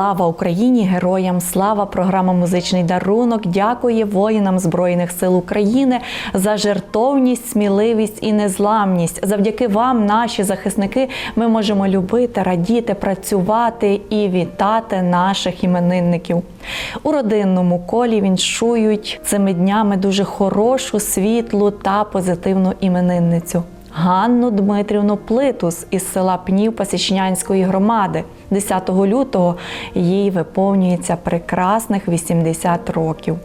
Слава Україні! Героям слава! Програма Музичний дарунок дякує воїнам Збройних сил України за жертовність, сміливість і незламність. Завдяки вам, наші захисники, ми можемо любити, радіти, працювати і вітати наших іменинників. У родинному колі віншують цими днями дуже хорошу, світлу та позитивну іменинницю. Ганну Дмитрівну Плитус із села Пнів Пасічнянської громади. 10 лютого їй виповнюється прекрасних 80 років.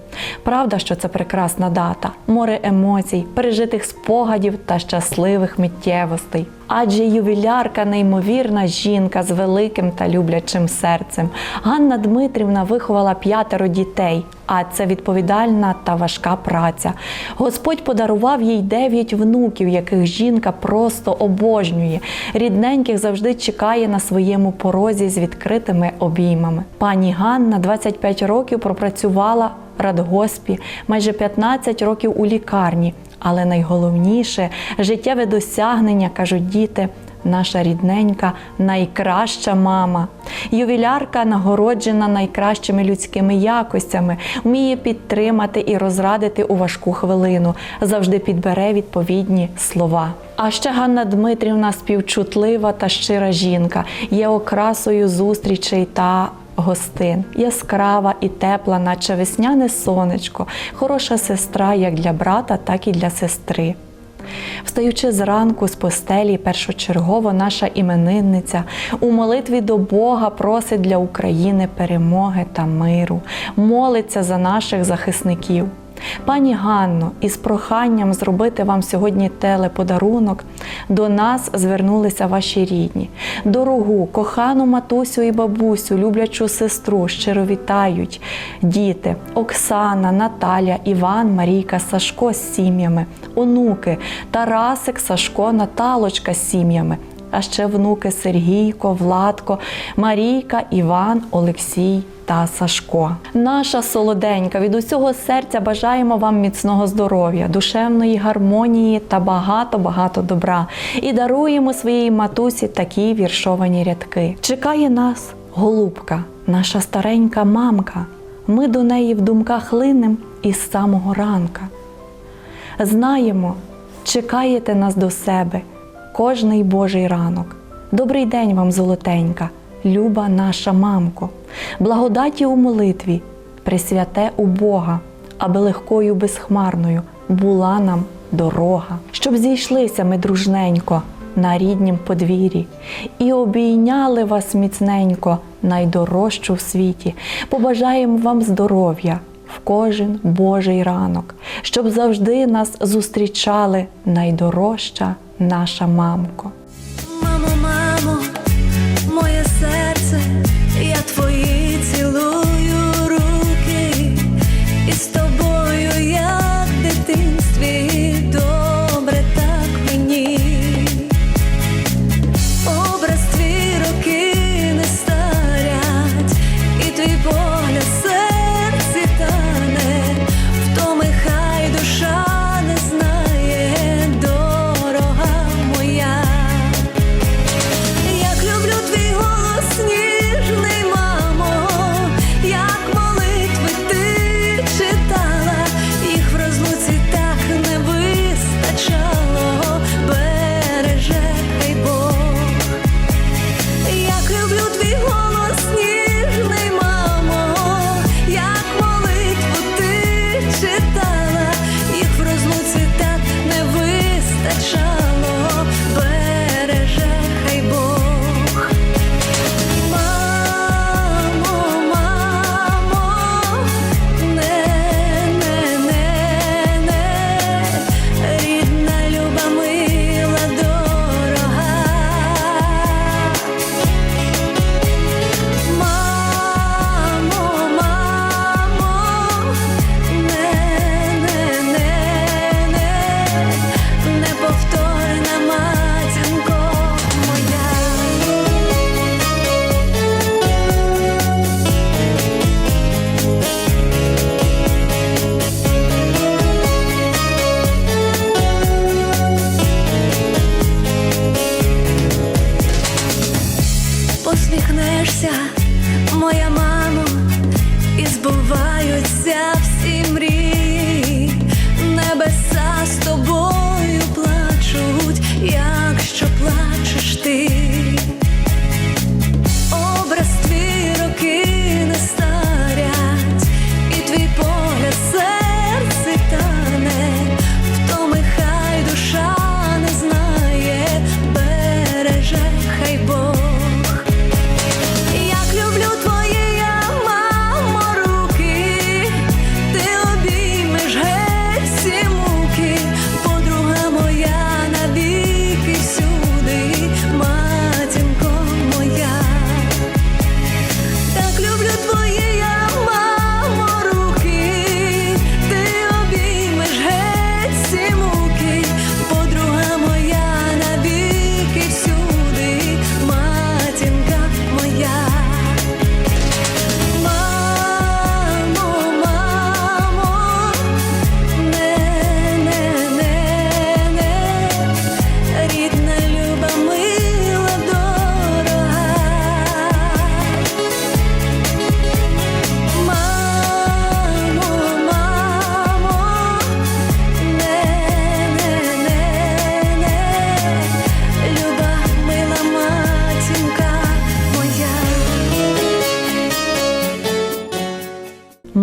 Правда, що це прекрасна дата, море емоцій, пережитих спогадів та щасливих миттєвостей. Адже ювілярка неймовірна жінка з великим та люблячим серцем. Ганна Дмитрівна виховала п'ятеро дітей, а це відповідальна та важка праця. Господь подарував їй дев'ять внуків, яких жінка просто обожнює. Рідненьких завжди чекає на своєму порозі з відкритими обіймами. Пані Ганна 25 років пропрацювала в радгоспі, майже 15 років у лікарні. Але найголовніше життєве досягнення, кажуть діти, наша рідненька, найкраща мама. Ювілярка нагороджена найкращими людськими якостями, вміє підтримати і розрадити у важку хвилину, завжди підбере відповідні слова. А ще Ганна Дмитрівна співчутлива та щира жінка, є окрасою зустрічей та гостин, яскрава і тепла, наче весняне сонечко, хороша сестра як для брата, так і для сестри. Встаючи зранку з постелі, першочергово наша іменинниця у молитві до Бога просить для України перемоги та миру, молиться за наших захисників. Пані Ганно, із проханням зробити вам сьогодні телеподарунок до нас звернулися ваші рідні. Дорогу, кохану матусю і бабусю, люблячу сестру, щиро вітають діти Оксана, Наталя, Іван, Марійка, Сашко з сім'ями, онуки, Тарасик, Сашко, Наталочка з сім'ями. А ще внуки Сергійко, Владко, Марійка, Іван, Олексій та Сашко. Наша солоденька, від усього серця бажаємо вам міцного здоров'я, душевної гармонії та багато-багато добра. І даруємо своїй матусі такі віршовані рядки. Чекає нас голубка, наша старенька мамка. Ми до неї в думках линем із самого ранка. Знаємо, чекаєте нас до себе кожний Божий ранок. Добрий день вам, золотенька, люба наша мамко, благодаті у молитві, присвяте у Бога, аби легкою безхмарною була нам дорога, щоб зійшлися ми дружненько на ріднім подвір'ї і обійняли вас міцненько, найдорожчу в світі. Побажаємо вам здоров'я в кожен Божий ранок, щоб завжди нас зустрічали найдорожча наша мамко. Мамо, мамо,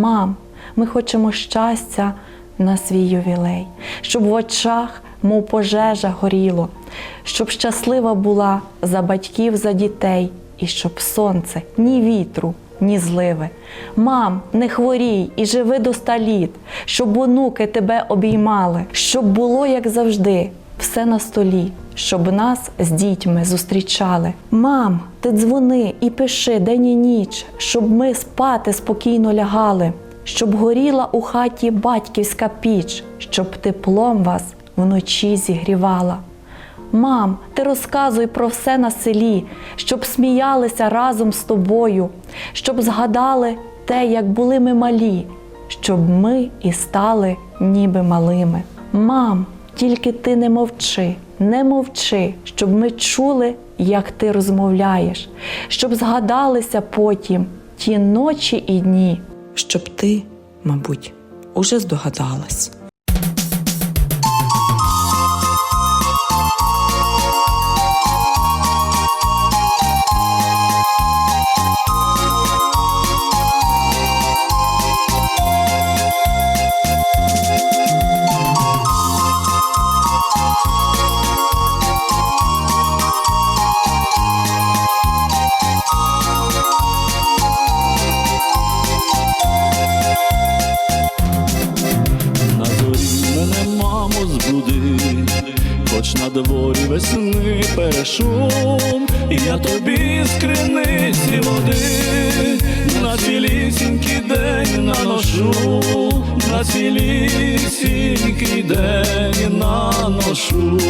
Мам, ми хочемо щастя на свій ювілей, щоб в очах, мов пожежа, горіло, щоб щаслива була за батьків, за дітей, і щоб сонце ні вітру, ні зливи. Мам, не хворій і живи до ста літ, щоб онуки тебе обіймали, щоб було, як завжди, все на столі, щоб нас з дітьми зустрічали. Мам, ти дзвони і пиши день і ніч, щоб ми спати спокійно лягали, щоб горіла у хаті батьківська піч, щоб теплом вас вночі зігрівала. Мам, ти розказуй про все на селі, щоб сміялися разом з тобою, щоб згадали те, як були ми малі, щоб ми і стали ніби малими. Мам, тільки ти не мовчи, не мовчи, щоб ми чули, як ти розмовляєш, щоб згадалися потім ті ночі і дні. щоб ти, мабуть, уже здогадалась. Тобі з криниці води, на цілісінький день наношу, на цілісінький день наношу.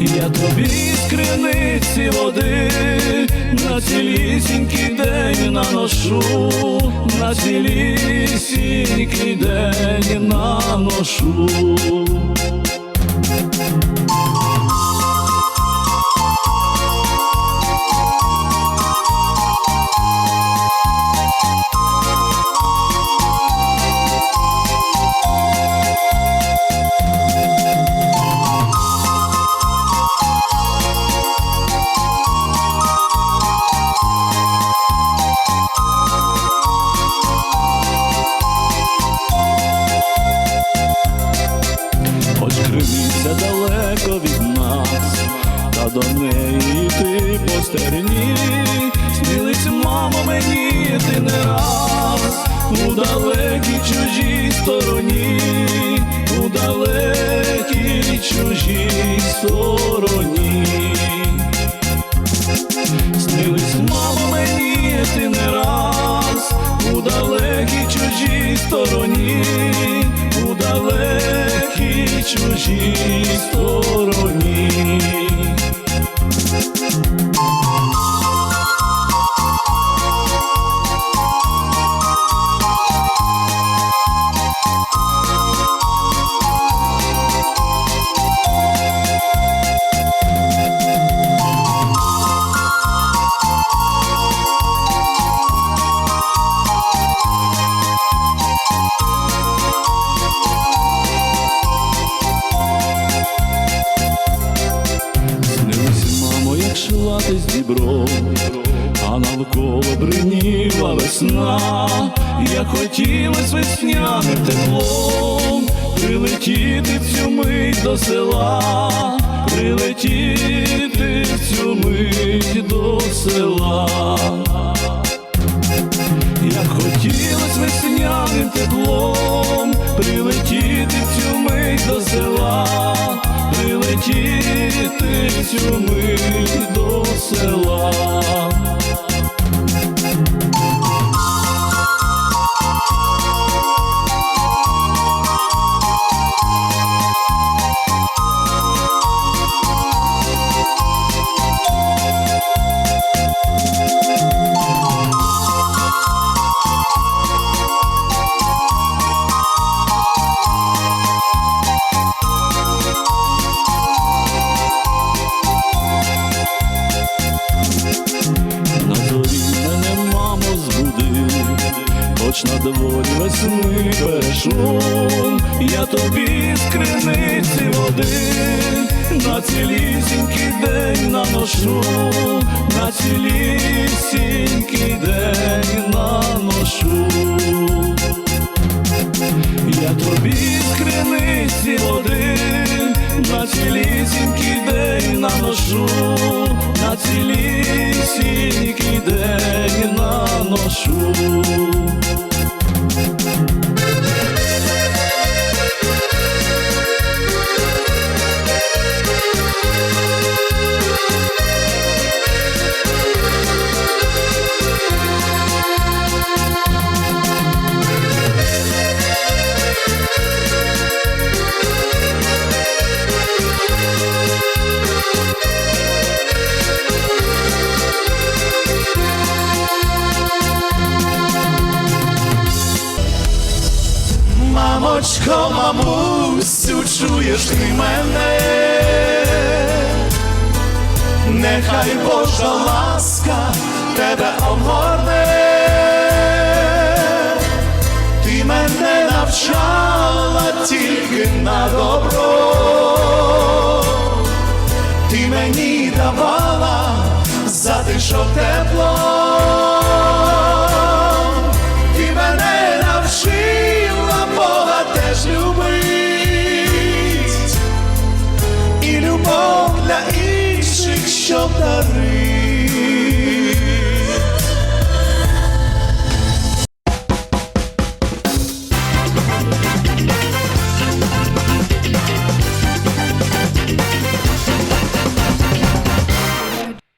Я тобі з криниці води на цілісінький день наношу, на цілісінький день наношу. Чужій стороні. Снились, мамо, мені ти не раз у далекій чужій стороні, у далекій чужій як хотілось весняним теплом, прилетіти в цю мить до села, прилетіти в цю мить до села. Як хотілось весняним теплом прилетіти в цю мить до села, прилетіти в цю мить до села. Хоч на дворі весни перешум, я тобі з криниці води, на цілісінький день наношу, на цілісінький день наношу. Я тобі з криниці води на цілісінький день наношу, на цілісінький день наношу. Мамусю, чуєш ти мене, нехай Божа ласка тебе обгорне, ти мене навчала тільки на добро, ти мені давала затишок тепло. deixou da rir.